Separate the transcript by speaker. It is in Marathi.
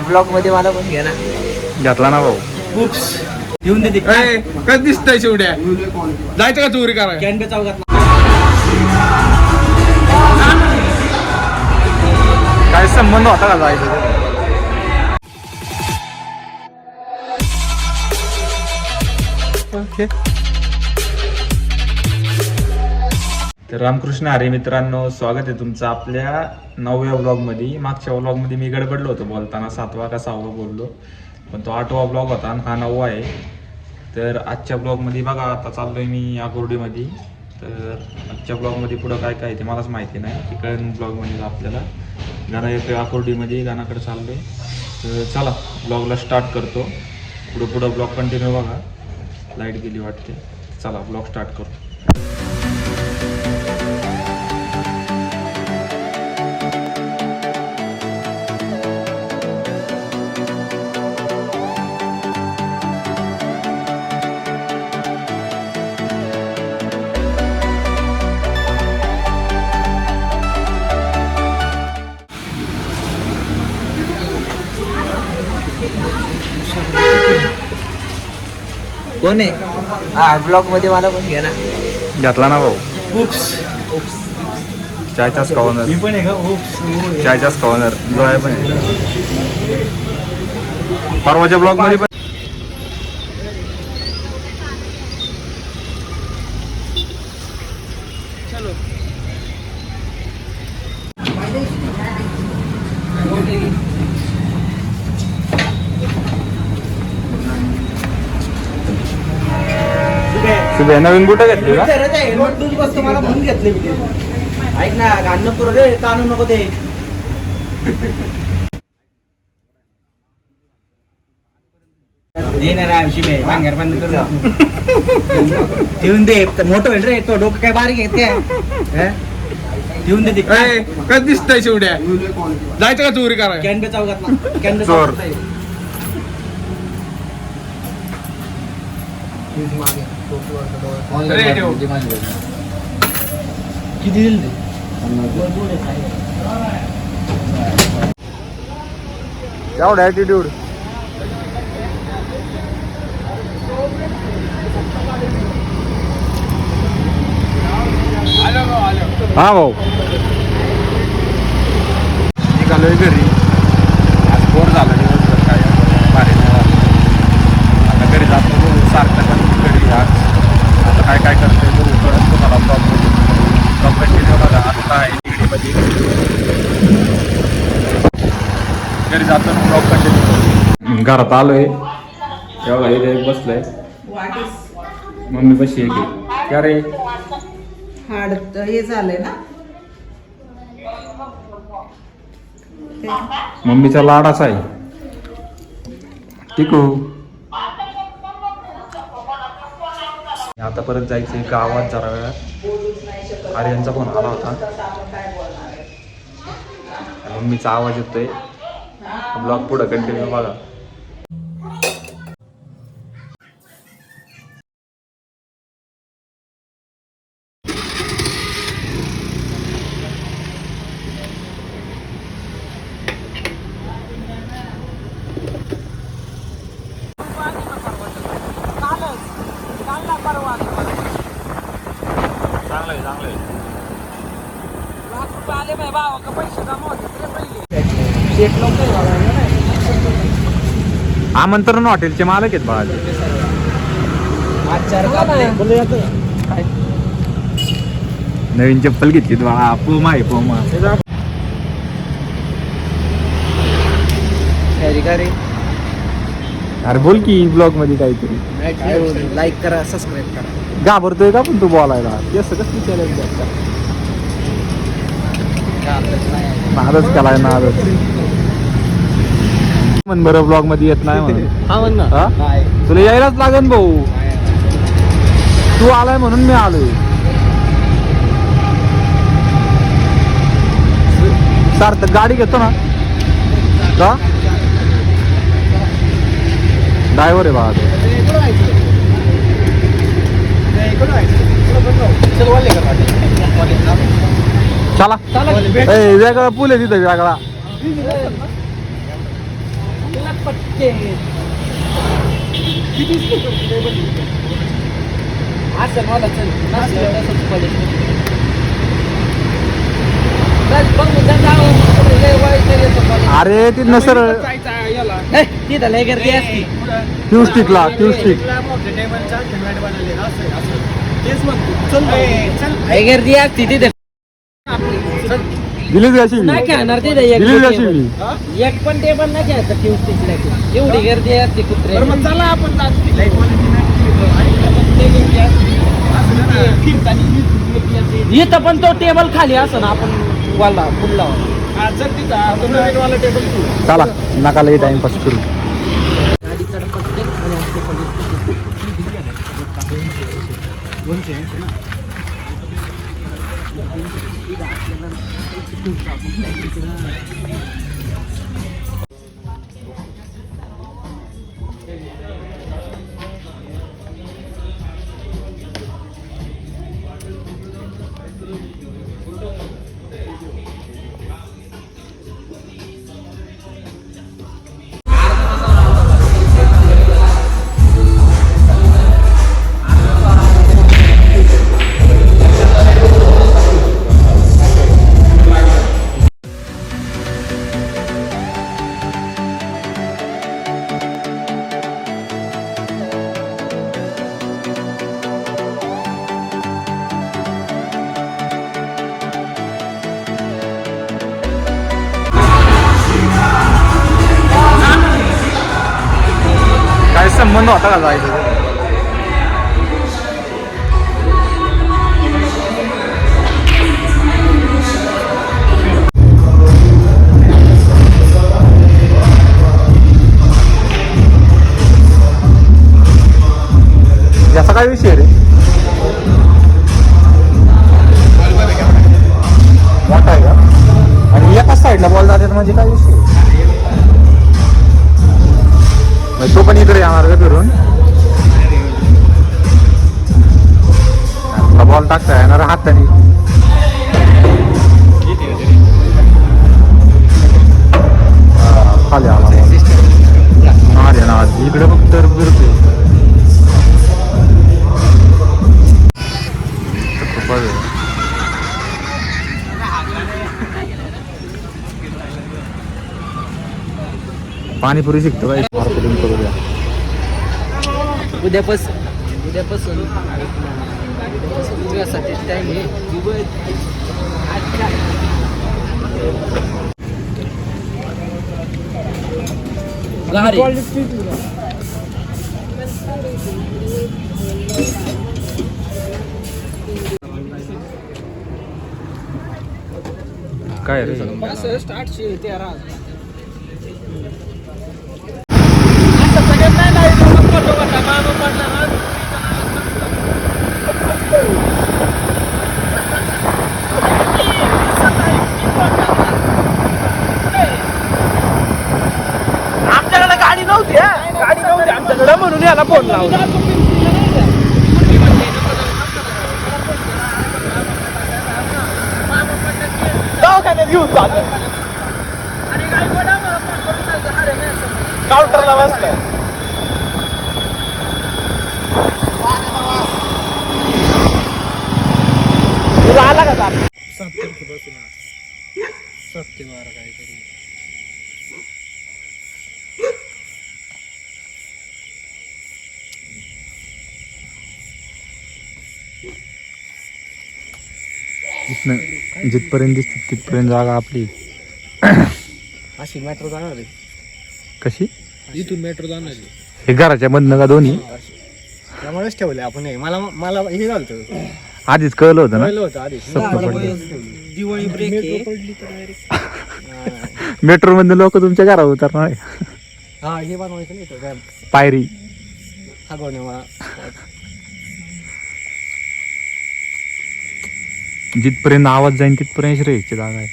Speaker 1: ब्लॉकमध्ये मला पण घे ना.
Speaker 2: घेतला ना भाऊ.
Speaker 1: घेऊन दे
Speaker 3: काय दिसतंय शेवड्या जायचं का चोरी करा
Speaker 1: चौकात
Speaker 2: काय संबंध होता का जायचं? ओके. तर रामकृष्ण हरे मित्रांनो स्वागत आहे तुमचं आपल्या नवव्या ब्लॉगमध्ये मागच्या ब्लॉगमध्ये मी गडबडलो होतो बोलताना सातवा का सहावा बोललो. पण तो आठवा ब्लॉग होता आणि हा नववा आहे. तर आजच्या ब्लॉगमध्ये बघा आता चाललोय मी आकुर्डीमध्ये तर आजच्या ब्लॉगमध्ये पुढं काय काय आहे ते मलाच माहिती नाही. तिकडे ब्लॉगमध्ये आपल्याला. गाणं येतोय आकुर्डीमध्ये गाण्याकडे चाललोय. तर चला ब्लॉगला स्टार्ट करतो. पुढं पुढं ब्लॉग कंटिन्यू बघा. लाइट गेली वाटते. चला ब्लॉग स्टार्ट करतो.
Speaker 1: कोण आहे? हा ब्लॉकमध्ये मला पण घे ना.
Speaker 2: घेतला ना भाऊ. चायचाच कॉर्नर
Speaker 1: मी पण आहे का? उप्स
Speaker 2: चायचाच कॉर्नर जो आहे पण आहे. परवाच्या ब्लॉगमध्ये शुभे नवीन बुट घेतली का?
Speaker 1: हेल्मेट दूध बसतो मला म्हणून घेतले मी ते. ऐक ना घालणं पुरं रे नको ते. ठेवून दे मोठं होईल रे तो डोकं काय बारीक आहे ते. ठेवून दे ते.
Speaker 3: काय दिसतंय शेवड्या जायचं का चोरी करा
Speaker 1: कॅनबे चौकात ना कॅनबे
Speaker 2: चोर.
Speaker 3: ठेव.
Speaker 1: किती दिल ते?
Speaker 2: एवढा ॲटिट्यूड हा भाऊ. निघालोय घरी आज बोर झालं दिवसभर काय भारी नाही वाटलं. आता घरी जातो बघू सारखं पण घरी आज आता काय काय करतोय बघू परत तुम्हाला प्रॉपर कंटिन्यू बघा आता आहे निगडीमध्ये घरी जातो ना ब्लॉग कंटिन्यू घरात आलोय. एवढा इथे बसलोय. मम्मी कशी आहे की? क्या रे?
Speaker 4: हाड हे झालंय ना.
Speaker 2: मम्मीचा लाडाचा आहे. टिकू. आता परत जायचंय गावात जरा वेळात. आर्यनचा फोन आला होता. मम्मीचा आवाज येतोय. ब्लॉग पुढं कंटिन्यू बघा चांगलं आहे चांगलं आहे
Speaker 1: शेट लोक
Speaker 2: आमंत्रण हॉटेलचे मालक आहेत बाळा. नवीन चप्पल घेतली बाळा पोमा आहे पोमा. अरे बोल की ब्लॉगमध्ये काहीतरी
Speaker 1: लाईक करा सबस्क्राईब करा.
Speaker 2: घाबरतोय का पण तू बोलायला? असं कसं चॅलेंज नादच केलाय नादच. म्हण बरं ब्लॉगमध्ये येत नाही म्हणून
Speaker 1: हा म्हण ना.
Speaker 2: हा?
Speaker 1: काय
Speaker 2: तुला यायलाच लागन भाऊ. तू आलाय म्हणून मी आलोय. सार्थ गाडी घेतो ना. का ड्रायव्हर आहे तो. चला. वेगळा पूल आहे तिथं वेगळा.
Speaker 1: चल. लय वाईट आहे याचं college.
Speaker 5: अरे तिथनं सर
Speaker 1: हे, तिथं लय गर्दी असती.
Speaker 5: क्यू स्टिकला क्यू स्टिक
Speaker 1: लय गर्दी असती तिथे.
Speaker 5: दिलीच अशी
Speaker 1: नाही खेळणार तिथे एक
Speaker 5: दिलीच. अशी
Speaker 1: एक पण टेबल नाही घ्यायचं क्यू स्टिकला की. एवढी गर्दी असते कुत्रे. इथं पण तो टेबल खाली असं ना आपण वाला पुढला
Speaker 5: चला नका लई टाइमपास करू. Tidak, jangan itu kau tidak संबंध होता का जायचं याचा काय विषय रे पाणीपुरी शिकतो काय मार्केटिंग करू द्या
Speaker 1: उद्यापासून आहे आज काय?
Speaker 2: रे
Speaker 1: पासष्ट आठशे तेरा असं सगळ्यात नाही नाही तो पडला ना आमच्याकडे गाडी नव्हती हा. गाडी नव्हती आमच्याकडे. म्हणून याला फोन लावला दवाखान्यात घेऊन चाललो काउंटरला बसलाय. आला का?
Speaker 2: इथनं जिथपर्यंत दिसते तिथपर्यंत जागा आपली.
Speaker 5: अशी मेट्रो जाणार आहे.
Speaker 2: कशी?
Speaker 5: इथून मेट्रो जाणार आहे.
Speaker 2: हे घराच्या मधनं का दोन्ही?
Speaker 5: त्यामुळेच ठेवले आपण हे. मला मला हे झालं
Speaker 2: आधीच कळलं होतं ना?
Speaker 5: होतं आधी
Speaker 1: दिवाळी ब्रेक
Speaker 2: मेट्रो मधनं लोक तुमच्या घरावर उतरणार आहे.
Speaker 5: हा हे बनवायचं नाही तर काय?
Speaker 2: पायरी.
Speaker 5: हा
Speaker 2: जिथपर्यंत आवाज जाईन तिथपर्यंत श्रेयची जागा आहे.